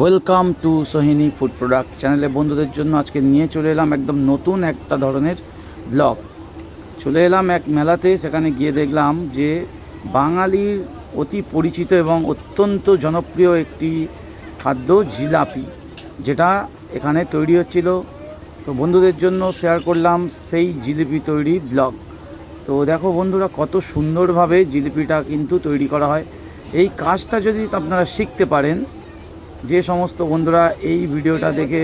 Welcome to Sohini food product চ্যানেলে বন্ধুদের জন্য আজকে নিয়ে চলে এলাম একদম নতুন একটা ধরনের ব্লগ। চলে এলাম এক মেলাতে, সেখানে গিয়ে দেখলাম যে বাঙালির অতি পরিচিত এবং অত্যন্ত জনপ্রিয় একটি খাদ্য জিলাপি, যেটা এখানে তৈরি হচ্ছিল। তো বন্ধুদের জন্য শেয়ার করলাম সেই জিলিপি তৈরি ব্লগ। তো দেখো বন্ধুরা, কত সুন্দরভাবে জিলিপিটা কিন্তু তৈরি করা হয়। এই কাজটা যদি আপনারা শিখতে পারেন যে সমস্ত বন্ধুরা এই ভিডিওটা দেখে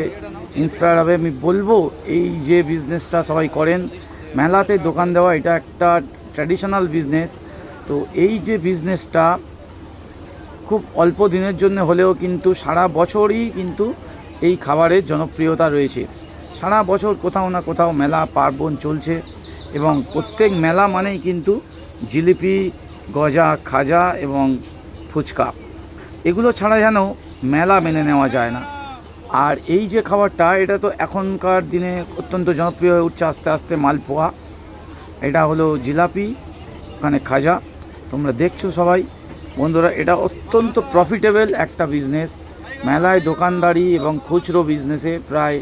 ইন্সপায়ার হবে, আমি বলব, এই যে বিজনেসটা সবাই করেন, মেলাতে দোকান দেওয়া এটা একটা ট্র্যাডিশনাল বিজনেস তো এই যে বিজনেসটা খুব অল্প দিনের জন্য হলেও কিন্তু সারা বছরই কিন্তু এই খাবারের জনপ্রিয়তা রয়েছে। সারা বছর কোথাও না কোথাও মেলা পার্বণ চলছে এবং প্রত্যেক মেলা মানেই কিন্তু জিলিপি, গজা, খাজা এবং ফুচকা। এগুলো ছাড়া যেন মেলা মেনে নেওয়া যায় না। আর এই যে খাবারটা, এটা তো এখনকার দিনে অত্যন্ত জনপ্রিয় হয়ে উঠছে আস্তে আস্তে মালপোয়া। এটা হলো জিলাপি, ওখানে খাজা। তোমরা দেখছ সবাই। বন্ধুরা, এটা অত্যন্ত প্রফিটেবল একটা বিজনেস মেলায় দোকানদারি এবং খুচরো বিজনেসে প্রায়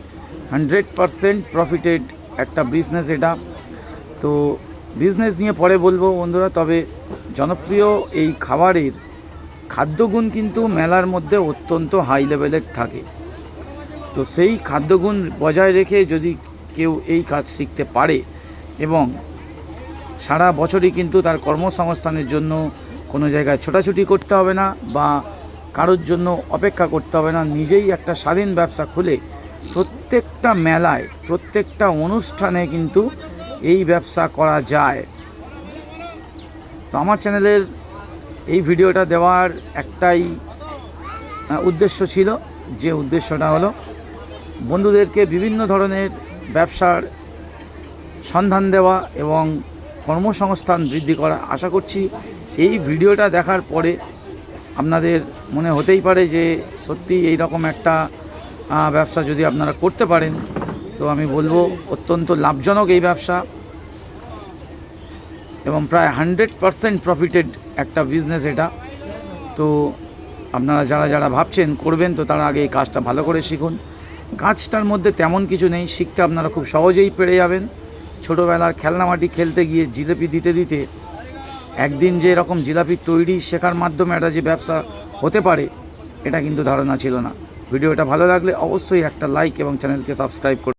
হান্ড্রেড পারসেন্ট প্রফিটেড একটা বিজনেস এটা। তো বিজনেস নিয়ে পরে বলব বন্ধুরা, তবে জনপ্রিয় এই খাবারের খাদ্যগুণ কিন্তু মেলার মধ্যে অত্যন্ত হাই লেভেলের থাকে। তো সেই খাদ্যগুণ বজায় রেখে যদি কেউ এই কাজ শিখতে পারে এবং সারা বছরই কিন্তু তার কর্মসংস্থানের জন্য কোনো জায়গায় ছোটাছুটি করতে হবে না বা কারোর জন্য অপেক্ষা করতে হবে না, নিজেই একটা স্বাধীন ব্যবসা খুলে প্রত্যেকটা মেলায়, প্রত্যেকটা অনুষ্ঠানে কিন্তু এই ব্যবসা করা যায়। তো আমার চ্যানেলের এই ভিডিওটা দেওয়ার একটাই উদ্দেশ্য ছিল। যে উদ্দেশ্যটা হলো বন্ধুদেরকে বিভিন্ন ধরনের ব্যবসার সন্ধান দেওয়া এবং কর্মসংস্থান বৃদ্ধি করা। আশা করছি এই ভিডিওটা দেখার পরে আপনাদের মনে হতেই পারে যে সত্যি এই রকম একটা ব্যবসা যদি আপনারা করতে পারেন, তো আমি বলব অত্যন্ত লাভজনক এই ব্যবসা। এবং প্রায় হান্ড্রেড পারসেন্ট প্রফিটেড একটা বিজনেস এটা। তো আপনারা যারা যারা ভাবছেন করবেন, তো তারা আগে এই কাজটা ভালো করে শিখুন। কাজটার মধ্যে তেমন কিছু নেই, শিখতে আপনারা খুব সহজেই পেরে যাবেন। ছোটোবেলার খেলনামাটি খেলতে গিয়ে জিলেপি দিতে দিতে একদিন যে এরকম জিলাপি তৈরি শেখার মাধ্যমে একটা যে ব্যবসা হতে পারে, এটা কিন্তু ধারণা ছিল না। ভিডিওটা ভালো লাগলে অবশ্যই একটা লাইক এবং চ্যানেলকে সাবস্ক্রাইব করুন